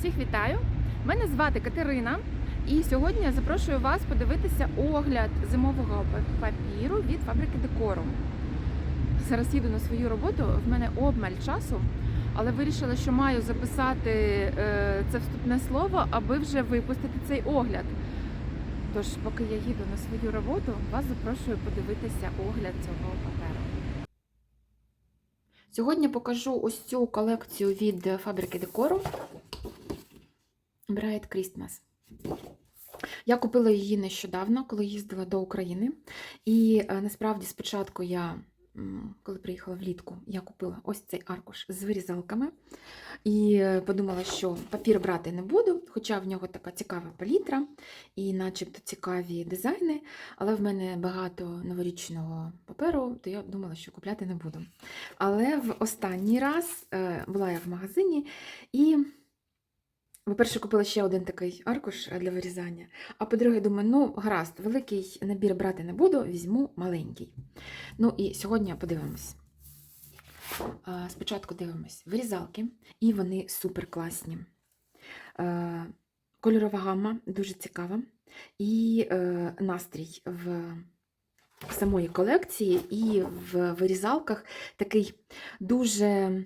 Всіх вітаю! Мене звати Катерина, і сьогодні я запрошую вас подивитися огляд зимового папіру від фабрики Декору. Зараз їду на свою роботу, в мене обмаль часу, але вирішила, що маю записати е, це вступне слово, аби вже випустити цей огляд. Тож, поки я їду на свою роботу, вас запрошую подивитися огляд цього паперу. Сьогодні покажу ось цю колекцію від фабрики Декору. Bright Christmas. Я купила її нещодавно, коли їздила до України. І е, насправді спочатку я, коли приїхала влітку, я купила ось цей аркуш з вирізалками. І е, подумала, що папір брати не буду, хоча в нього така цікава палітра і начебто цікаві дизайни, але в мене багато новорічного паперу, то я думала, що купляти не буду. Але в останній раз е, була я в магазині і. По-перше, купила ще один такий аркуш е, для вирізання. А по-друге, думаю, ну, гаразд, великий набір брати не буду, візьму маленький. Ну і сьогодні подивимось. Спочатку дивимось вирізалки, і вони супер класні. Е, Кольорова гамма дуже цікава. І е, настрій в самої колекції, і в вирізалках такий дуже.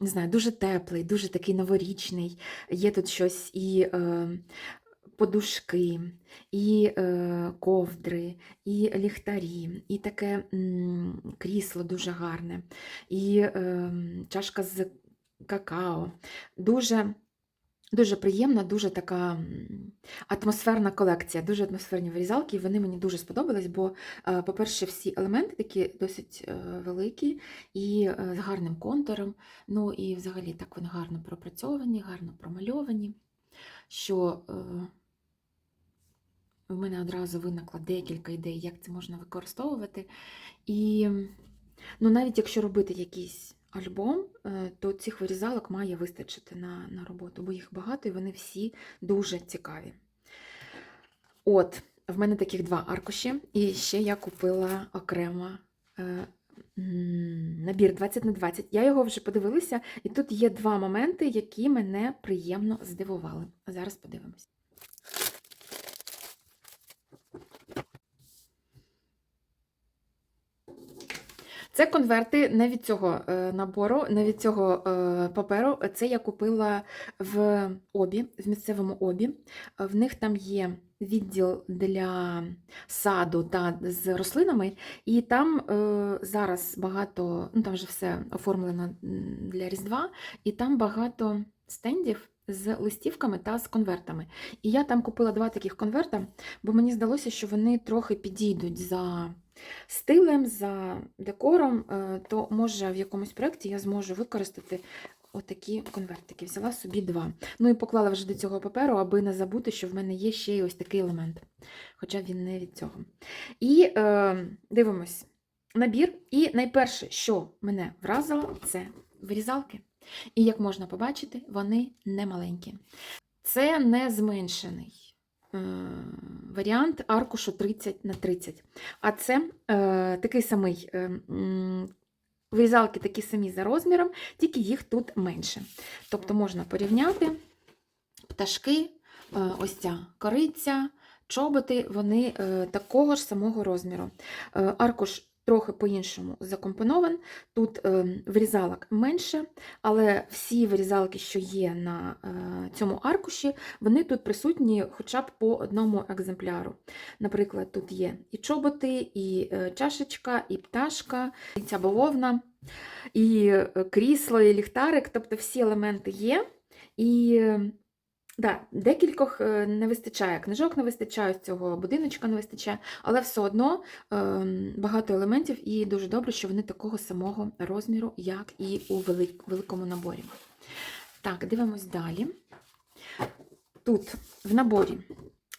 Не знаю, дуже теплий, дуже такий новорічний. Є тут щось і е, подушки, і е, ковдри, і ліхтарі, і таке м, крісло дуже гарне, і е, чашка з какао. Дуже, дуже приємна, дуже така атмосферна колекція, дуже атмосферні вирізалки, і вони мені дуже сподобались, бо, е, по-перше, всі елементи такі досить е, великі і е, з гарним контуром. Ну і взагалі так вони гарно пропрацьовані, гарно промальовані, що в мене одразу виникло декілька ідей, як це можна використовувати. І ну, навіть якщо робити якийсь альбом, е, то цих вирізалок має вистачити на, на роботу, бо їх багато і вони всі дуже цікаві. От, в мене таких два аркуші, і ще я купила окремо. е, Набір 20 на 20. Я його вже подивилася, і тут є два моменти, які мене приємно здивували. Зараз подивимось. Це конверти не від цього е, набору, не від цього е, паперу. Це я купила в обі, в місцевому обі. В них там є відділ для саду та з рослинами, і там е, зараз багато, ну там вже все оформлено для Різдва, і там багато стендів з листівками та з конвертами. І я там купила два таких конверта, бо мені здалося, що вони трохи підійдуть за стилем, за декором, е, то може в якомусь проєкті я зможу використати отакі конвертики. Взяла собі два. Ну і поклала вже до цього паперу, аби не забути, що в мене є ще й ось такий елемент, хоча він не від цього. І е, дивимось набір. І найперше, що мене вразило, це вирізалки. І як можна побачити, вони не маленькі. Це не зменшений варіант аркушу 30 на 30. А це е, такий самий е, вирізалки такі самі за розміром, тільки їх тут менше. Тобто можна порівняти пташки, е, ось ця кориця, чоботи, вони е, такого ж самого розміру. Е, Аркуш трохи по-іншому закомпонован. Тут е, вирізалок менше, але всі вирізалки, що є на е, цьому аркуші, вони тут присутні хоча б по одному екземпляру. Наприклад, тут є і чоботи, і е, чашечка, і пташка, і ця бавовна, і крісло, і ліхтарик, тобто всі елементи є. І да, декількох е, не вистачає, книжок не вистачає, цього будиночка не вистачає, але все одно ем, багато елементів, і дуже добре, що вони такого самого розміру, як і у велик- великому наборі. Так, дивимось далі. Тут в наборі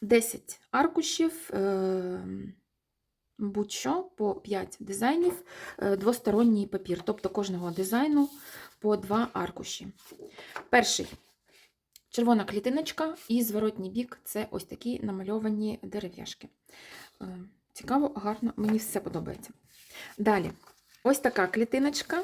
10 аркушів, ем, будь-що по 5 дизайнів, е, двосторонній папір, тобто кожного дизайну по 2 аркуші. Перший червона клітиночка і зворотній бік це ось такі намальовані дерев'яшки. Е, Цікаво, гарно, мені все подобається. Далі, ось така клітиночка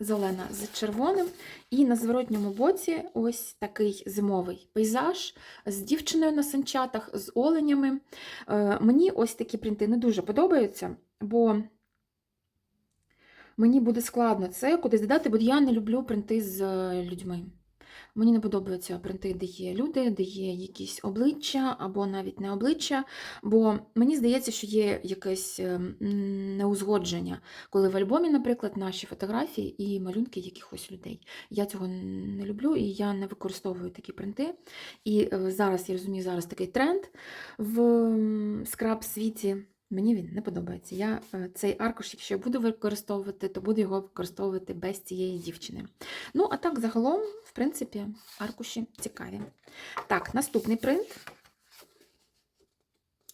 зелена з червоним. І на зворотньому боці ось такий зимовий пейзаж з дівчиною на санчатах, з оленями. Е, Мені ось такі принти не дуже подобаються, бо мені буде складно це кудись додати, бо я не люблю принти з е, людьми. Мені не подобаються принти, де є люди, де є якісь обличчя або навіть не обличчя, бо мені здається, що є якесь е, неузгодження, коли в альбомі, наприклад, наші фотографії і малюнки якихось людей. Я цього не люблю і я не використовую такі принти. І е, зараз я розумію, зараз такий тренд в скраб світі. Мені він не подобається. Я е, цей аркуш, якщо я буду використовувати, то буду його використовувати без цієї дівчини. Ну, а так, загалом, в принципі, аркуші цікаві. Так, наступний принт.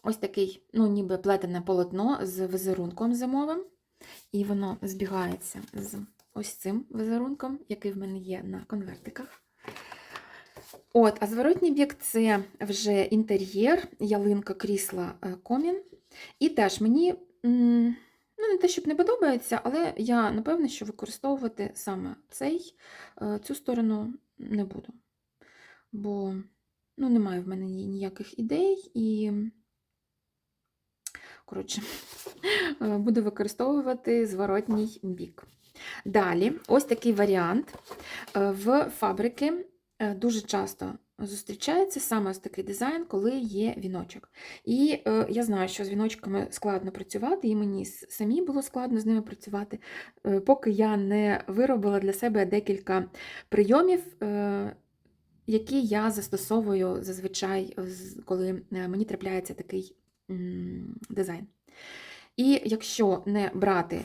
Ось такий, ну, ніби плетене полотно з візерунком зимовим. І воно збігається з ось цим візерунком, який в мене є на конвертиках. От, а зворотній бік це вже інтер'єр, ялинка крісла е, комін. І теж мені, ну, не те, щоб не подобається, але я напевне, що використовувати саме цей, е, цю сторону не буду. Бо ну, немає в мене ніяких ідей і, коротше, е, буду використовувати зворотній бік. Далі, ось такий варіант. В фабрики дуже часто зустрічається саме ось такий дизайн, коли є віночок. І е, я знаю, що з віночками складно працювати, і мені самі було складно з ними працювати, е, поки я не виробила для себе декілька прийомів, е, які я застосовую зазвичай, коли е, мені трапляється такий дизайн. І якщо не брати е,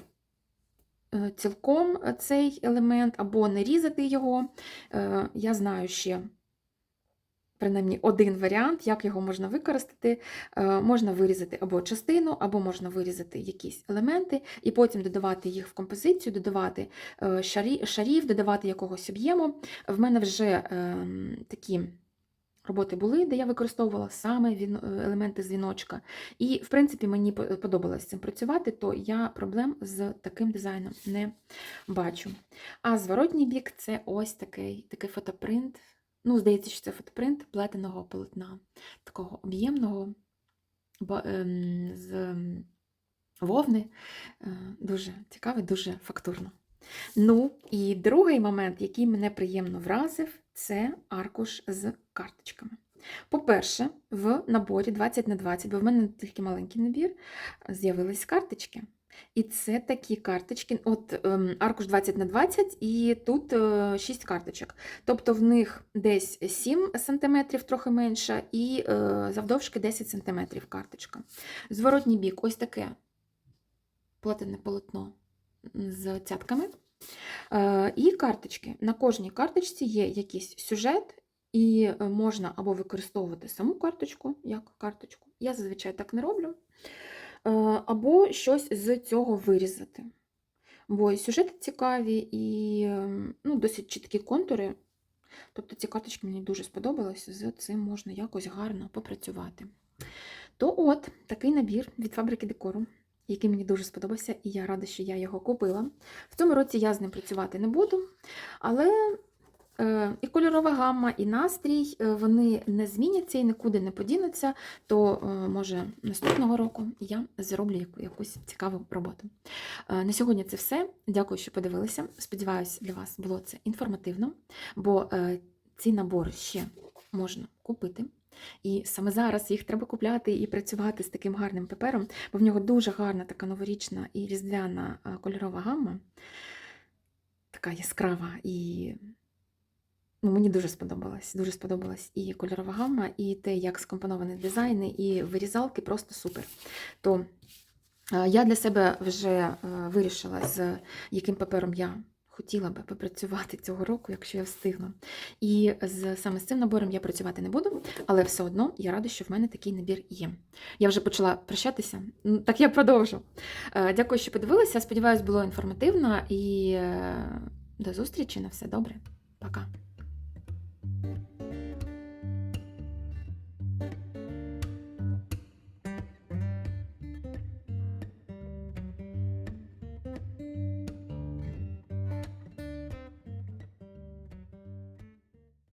цілком цей елемент або не різати його, е, я знаю ще принаймні один варіант, як його можна використати. Е, Можна вирізати або частину, або можна вирізати якісь елементи, і потім додавати їх в композицію, додавати е, шарі- шарів, додавати якогось об'єму. В мене вже ем, такі роботи були, де я використовувала саме е, елементи з віночка. І, в принципі, мені по- подобалось з цим працювати, то я проблем з таким дизайном не бачу. А зворотній бік це ось такий, такий фотопринт. Ну, здається, що це фотопринт плетеного полотна, такого об'ємного, ем, з вовни. Е, Дуже цікавий, дуже фактурно. Ну, і другий момент, який мене приємно вразив, це аркуш з карточками. По-перше, в наборі 20 на 20, бо в мене тільки маленький набір, з'явились карточки. І це такі карточки, от ем, аркуш 20 на 20, і тут е, 6 карточок. Тобто в них десь 7 см, трохи менше, і е, завдовжки 10 см карточка. Зворотній бік ось таке платине полотно з цятками. Е, І карточки. На кожній карточці є якийсь сюжет, і е, можна або використовувати саму карточку як карточку. Я зазвичай так не роблю. Е, Або щось з цього вирізати. Бо і сюжети цікаві, і ем, ну, досить чіткі контури. Тобто ці карточки мені дуже сподобалось, з цим можна якось гарно попрацювати. То от такий набір від фабрики декору, який мені дуже сподобався, і я рада, що я його купила. В цьому році я з ним працювати не буду, але е, і кольорова гамма, і настрій е, вони не зміняться і нікуди не подінуться, то е, може наступного року я зроблю яку- якусь цікаву роботу. На сьогодні це все. Дякую, що подивилися. Сподіваюсь, для вас було це інформативно, бо ці набори ще можна купити. І саме зараз їх треба купляти і працювати з таким гарним папером, бо в нього дуже гарна така новорічна і різдвяна кольорова гамма, така яскрава і ну, мені дуже сподобалась. Дуже сподобалась і кольорова гамма, і те, як скомпоновані дизайни, і вирізалки просто супер. То я для себе вже е, вирішила, з яким папером я хотіла би попрацювати цього року, якщо я встигну. І з, саме з цим набором я працювати не буду, але все одно я рада, що в мене такий набір є. Я вже почала прощатися, Ну, так я продовжу. Е, Дякую, що подивилися. Сподіваюсь, було інформативно і е, до зустрічі на все добре. Пока.